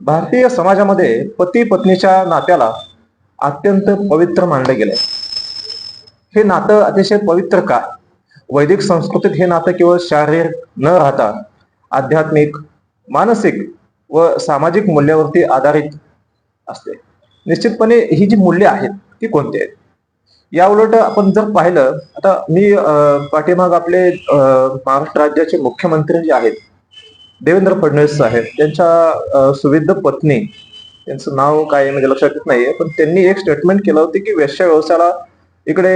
भारतीय समाजामध्ये पती पत्नीच्या नात्याला अत्यंत पवित्र मानलं गेलंय हे नातं अतिशय पवित्र का? वैदिक संस्कृतीत हे नातं केवळ शारीरिक न राहता आध्यात्मिक मानसिक व सामाजिक मूल्यावरती आधारित असते. निश्चितपणे ही जी मूल्य आहेत ती कोणती आहेत? या उलट आपण जर पाहिलं आता मी पाठीमाग आपले महाराष्ट्र राज्याचे मुख्यमंत्री जे आहेत देवेंद्र फडणवीस साहेब त्यांच्या सुविध पत्नी त्यांचं नाव काय आहे म्हणजे लक्षात येत नाहीये पण त्यांनी एक स्टेटमेंट केलं होतं की वेश्या व्यवसायाला इकडे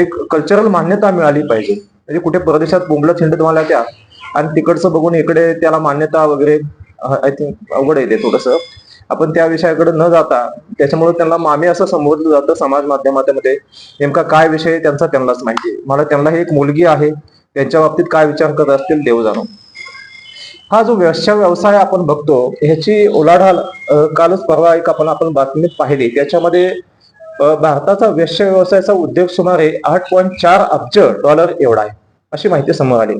एक कल्चरल मान्यता मिळाली पाहिजे. म्हणजे कुठे परदेशात बोंबलं छिंड मला त्या आणि तिकडचं बघून इकडे त्याला मान्यता वगैरे आय थिंक अवघड आहे ते थोडस. आपण त्या विषयाकडे न जाता त्याच्यामुळे त्यांना मामी असं संबोधलं जातं समाज माध्यमामध्ये. नेमका काय विषय आहे त्यांचा त्यांनाच माहिती आहे. मला त्यांना ही एक मुलगी आहे त्यांच्या बाबतीत काय विचार करत असतील देव जाणो हा जो व्यवसाय व्यवसाय आपण बघतो ह्याची उलाढाल कालच परवा एक आपण आपण बातमीत पाहिली. त्याच्यामध्ये भारताचा व्यवसाय व्यवसायाचा उद्योग सुमारे आठ पॉईंट चार अब्ज डॉलर एवढा आहे अशी माहिती समोर आली.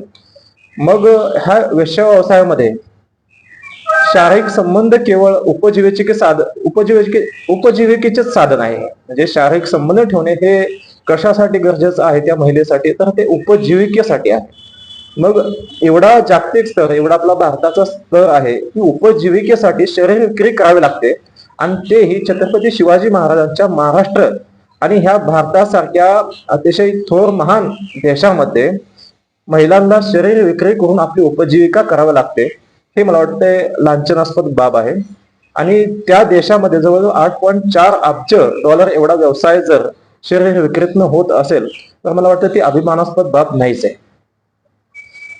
मग ह्या व्यवसाय व्यवसायामध्ये शारीरिक संबंध केवळ उपजीविके साधन उपजीविके उपजीविकेचेच साधन आहे. म्हणजे शारीरिक संबंध ठेवणे हे कशासाठी गरजेचं आहे त्या महिलेसाठी? तर ते उपजीविकेसाठी आहे. मग एवढा जागतिक स्तर एवढा आपला भारताचा स्तर आहे की उपजीविकेसाठी शरीर विक्री करावी लागते. आणि तेही छत्रपती शिवाजी महाराजांच्या महाराष्ट्र आणि ह्या भारतासारख्या अतिशय थोर महान देशामध्ये महिलांना शरीर विक्री करून आपली उपजीविका करावी लागते. हे मला वाटतंय लांछनास्पद बाब आहे. आणि त्या देशामध्ये जवळजवळ आठ पॉईंट चार अब्ज डॉलर एवढा व्यवसाय जर शरीर विक्रीतनं होत असेल तर मला वाटतं ती अभिमानास्पद बाब नाहीच आहे.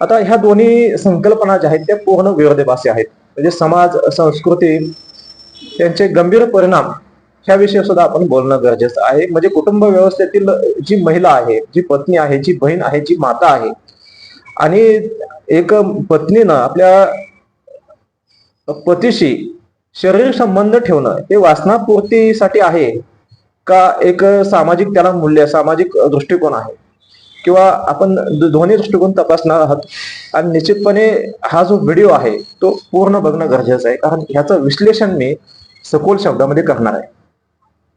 आता ह्या दोन्ही संकल्पना ज्या आहेत त्या पूर्ण विरोधाभासी आहेत. म्हणजे समाज संस्कृती त्यांचे गंभीर परिणाम ह्याविषयी सुद्धा आपण बोलणं गरजेचं आहे. म्हणजे कुटुंब व्यवस्थेतील जी महिला आहे जी पत्नी आहे जी बहीण आहे जी माता आहे आणि एक पत्नीनं आपल्या पतीशी शरीर संबंध ठेवणं हे वासनापूर्तीसाठी आहे का एक सामाजिक त्याला मूल्य सामाजिक दृष्टिकोन आहे? किंवा आपण ध्वनी दोन्ही दृष्टिकोन तपासणार आहात. आणि निश्चितपणे हा जो व्हिडिओ आहे तो पूर्ण बघणं गरजेचं आहे. कारण ह्याचं विश्लेषण मी सखोल शब्दामध्ये करणार आहे.